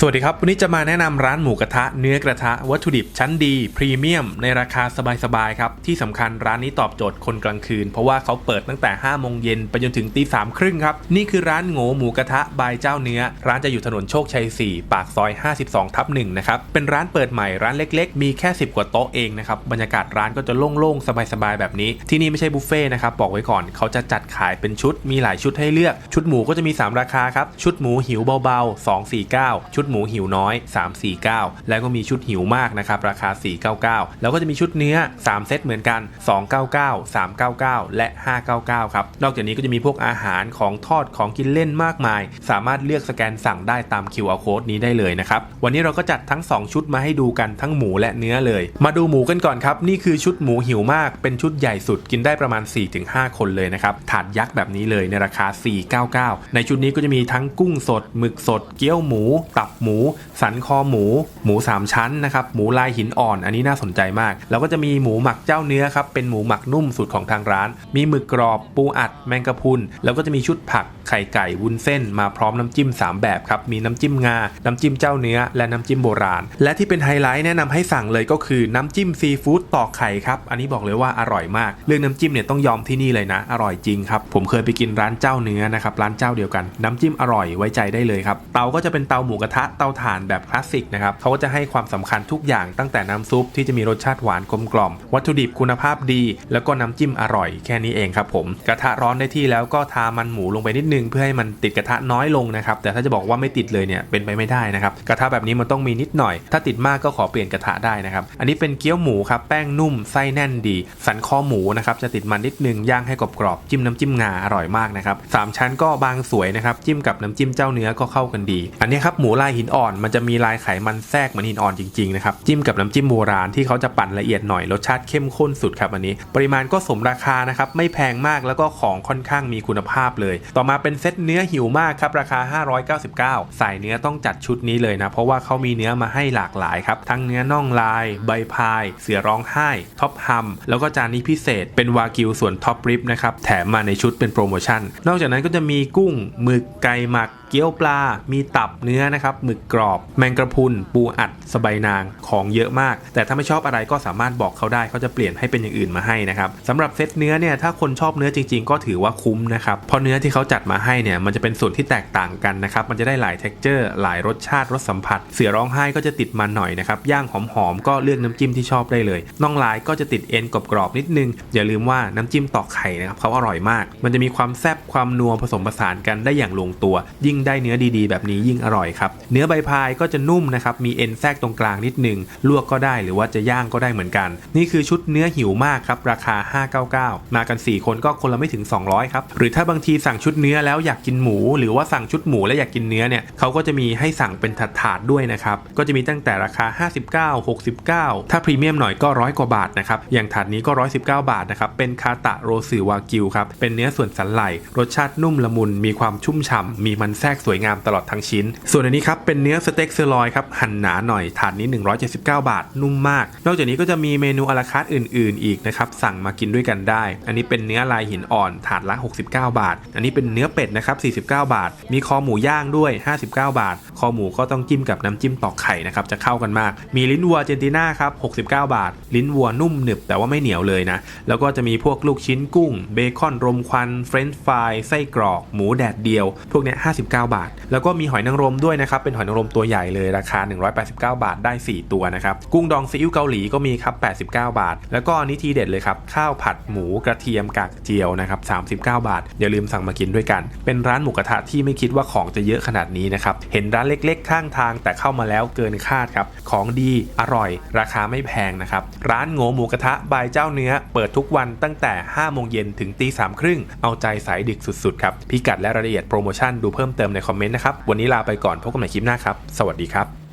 สวัสดีครับ วันนี้จะมาแนะนำร้านหมูกระทะเนื้อกระทะวัตถุดิบชั้นดี พรีเมียม ในราคาสบายๆครับ ที่สำคัญร้านนี้ตอบโจทย์คนกลางคืน เพราะว่าเขาเปิดตั้งแต่5โมงเย็นไปจนถึงตีสามครึ่งครับ นี่คือร้านโง่หมูกระทะบายเจ้าเนื้อ ร้านจะอยู่ถนนโชคชัย 4 ปากซอย 52ทับ1นะครับ เป็นร้านเปิดใหม่ร้านเล็กๆ มีแค่ 10 กว่าโต๊ะเองนะครับบรรยากาศร้านก็จะโล่งๆสบายๆแบบนี้ ที่นี่ไม่ใช่บุฟเฟ่ต์นะครับบอกไว้ก่อนเขาจะจัดขายเป็นชุดมีหลายชุดให้เลือก ชุดหมูก็จะมี 3 ราคาครับชุดหมูหิวเบาๆ 249 ชุดหมูหิวน้อย 349 แล้วก็มีชุดหิวมากนะครับราคา 499 แล้วก็จะมีชุดเนื้อ 3 เซตเหมือนกัน 299 399 และ 599 ครับ นอกจากนี้ก็จะมีพวกอาหารของทอดของกินเล่นมากมาย สามารถเลือกสแกนสั่งได้ตาม QR code นี้ได้เลยนะครับ วันนี้เราก็จัดทั้ง 2 ชุดมาให้ดูกันทั้งหมูและเนื้อเลย มาดูหมูกันก่อนครับ นี่คือชุดหมูหิวมาก เป็นชุดใหญ่สุดกินได้ประมาณ 4-5 คนเลยนะครับ ถาดยักษ์แบบนี้เลยในราคา 499 ในชุดนี้ก็จะมีทั้งกุ้งสดหมึกสด เกี๊ยวหมู ตับหมู สันคอหมู หมู 3 ชั้นนะครับหมูลายหินอ่อน อันนี้น่าสนใจมาก แล้วก็จะมีหมูหมักเจ้าเนื้อครับเป็นหมูหมักนุ่มสูตรของทางร้าน มีหมึกกรอบปูอัด แมงกะพรุนแล้วก็จะมีชุดผักไข่ไก่วุ้นเส้น มาพร้อมน้ำจิ้ม 3 แบบครับมีน้ำจิ้มงา น้ำจิ้มเจ้าเนื้อ และน้ำจิ้มโบราณ และที่เป็นไฮไลท์แนะนำให้สั่งเลยก็คือน้ำจิ้มซีฟู้ดต่อไข่ครับอันนี้บอกเลยว่าอร่อยมากเรื่องน้ำจิ้มเนี่ยต้องยอมที่นี่เลยนะ อร่อยจริงครับผมเคยไปกินร้านเจ้าเนื้อนะครับร้านเจ้าเดียวกัน น้ำจิ้มอร่อยไว้ใจได้เลยครับเตาก็จะเป็นเตาหมูกระทะเตาถ่านแบบคลาสสิกนะครับเขาก็จะให้ความสำคัญทุกอย่างตั้งแต่น้ำซุปที่จะมีรสชาติหวานกลมกล่อม วัตถุดิบคุณภาพดี แล้วก็น้ำจิ้มอร่อยแค่นี้เองครับผม กระทะร้อนได้ที่แล้วก็ทามันหมูลงไปนิดนึง เพื่อให้มันติดกระทะน้อยลงนะครับแต่ถ้าจะบอกว่าไม่ติดเลยเนี่ยเป็นไปไม่ได้นะครับกระทะแบบนี้มันต้องมีนิดหน่อย ถ้าติดมากก็ขอเปลี่ยนกระทะได้นะครับอันนี้เป็นเกี๊ยวหมูครับแป้งนุ่มไส้แน่นดี สันคอหมูนะครับจะติดมันนิดนึงย่างให้กรอบๆจิ้มน้ำจิ้มงาอร่อยมากนะครับสามชั้นก็บางสวยนะครับจิ้มกับน้ำจิ้มเจ้าเนื้อก็เข้ากันดี อันนี้ครับหมูลายหินอ่อนมันจะมีลายไขมันแทรกเหมือนหินอ่อนจริงๆนะครับจิ้มกับน้ำจิ้มโบราณที่เขาจะปั่นละเอียดหน่อยรสชาติเข้มข้นสุดครับอันนี้ ปริมาณก็สมราคานะครับไม่แพงมากแล้วก็ของค่อนข้างมีคุณภาพเลย ต่อมาเป็นเซตเนื้อหิวมากครับราคา 599 สายเนื้อต้องจัดชุดนี้เลยนะเพราะว่าเขามีเนื้อมาให้หลากหลายครับทั้งเนื้อน่องลาย ใบพาย เสือร้องไห้ท็อปฮัมแล้วก็จานนี้พิเศษ เป็นวากิวส่วนท็อปริปนะครับแถมมาในชุดเป็นโปรโมชั่น นอกจากนั้นก็จะมีกุ้งหมึกไก่หมักเกี๊ยวปลา มีตับเนื้อนะครับหมึกกรอบ แมงกระพุน ปูอัดสบายนางของเยอะมาก แต่ถ้าไม่ชอบอะไรก็สามารถบอกเขาได้เขาจะเปลี่ยนให้เป็นอย่างอื่นมาให้นะครับสำหรับเซตเนื้อเนี่ยถ้าคนชอบเนื้อจริง ๆ ก็ถือว่าคุ้มนะครับเพราะเนื้อที่เขาจัดมาให้เนี่ยมันจะเป็นส่วนที่แตกต่างกันนะครับมันจะได้หลาย t e x t อร์ หลายรสชาติรสสัมผัส เสือร้องไห้ก็จะติดมันหน่อยนะครับย่างหอมๆก็เลือกน้ำจิ้มที่ชอบได้เลยน่องลายก็จะติดเอ็นกรอบๆนิดนึงอย่าลืมว่าน้ำจิ้มตอกไข่นะครับเขาอร่อยมาก มันจะมีความแซ่บความนัวผสมผสานกันได้อย่างลงตัว ยิ่งได้เนื้อดีๆ แบบนี้ยิ่งอร่อยครับ เนื้อใบพายก็จะนุ่มนะครับ มีเอ็นแทรกตรงกลางนิดนึงลวกก็ได้หรือว่าจะย่างก็ได้เหมือนกัน นี่คือชุดเนื้อหิวมากครับ ราคา 599 มากัน 4 คนก็คนละไม่ถึง 200 ครับ หรือถ้าบางทีสั่งชุดเนื้อแล้วอยากกินหมู หรือว่าสั่งชุดหมูแล้วอยากกินเนื้อเนี่ยเขาก็จะมีให้สั่งเป็นถาดๆด้วยนะครับ ก็จะมีตั้งแต่ราคา 59 69 ถ้าพรีเมียมหน่อยก็ร้อยกว่าบาทนะครับ อย่างถาดนี้ก็ 119 บาทนะครับ เป็นคาตะโรสือวากิวครับ เป็นเนื้อส่วนสันไหลรสชาตินุ่มละมุน มีความชุ่มฉ่ำมีมันแทรกสวยงามตลอดทั้งชิ้น ส่วนอันนี้ครับเป็นเนื้อสเต็กเซอร์ลอยครับหั่นหนาหน่อยถาดนี้ 179 บาท นุ่มมาก นอกจากนี้ก็จะมีเมนูอาราคาร์ทอื่น ๆ อีกนะครับสั่งมากินด้วยกันได้ อันนี้เป็นเนื้อลายหินอ่อนถาดละ 69 บาท อันนี้เป็นเนื้อเป็ดนะครับ49 บาท มีคอหมูย่างด้วย 59 บาท คอหมูก็ต้องจิ้มกับน้ำจิ้มตอกไข่นะครับจะเข้ากันมาก มีลิ้นวัวเจนติน่าครับ69 บาท ลิ้นวัวนุ่มหนึบแต่ว่าไม่เหนียวเลยนะแล้วก็จะมีพวกลูกชิ้นกุ้งเบคอนรมควันเฟรนช์ฟรายไส้กรอก หมูแดดเดียว พวกนี้59าท แล้วก็มีหอยนางรมด้วยนะครับ เป็นหอยนางรมตัวใหญ่เลยราคา 189 บาทได้ 4 ตัวนะครับ กุ้งดองซีอิ๊วเกาหลีก็มีครับ89 บาท แล้วก็อันนี้ทีเด็ดเลยครับ ข้าวผัดหมูกระเทียมกากเจียวนะครับ39 บาท อย่าลืมสั่งมากินด้วยกัน เป็นร้านหมูกระทะที่ไม่คิดว่าของจะเยอะขนาดนี้นะครับ เห็นร้านเล็กๆ ข้างทาง แต่เข้ามาแล้วเกินคาดครับ ของดีอร่อย ราคาไม่แพงนะครับ ร้านโง่หมูกระทะบายเจ้าเนื้อ เปิดทุกวันตั้งแต่5โมงเย็นถึงตีสามครึ่งเอาใจสายดึกสุดๆครับพิกัดและรายละเอียดโปรโมชั่นดูเพิ่มเติมมในคอมเมนต์นะครับ วันนี้ลาไปก่อนพบกันใหม่คลิปหน้าครับ สวัสดีครับ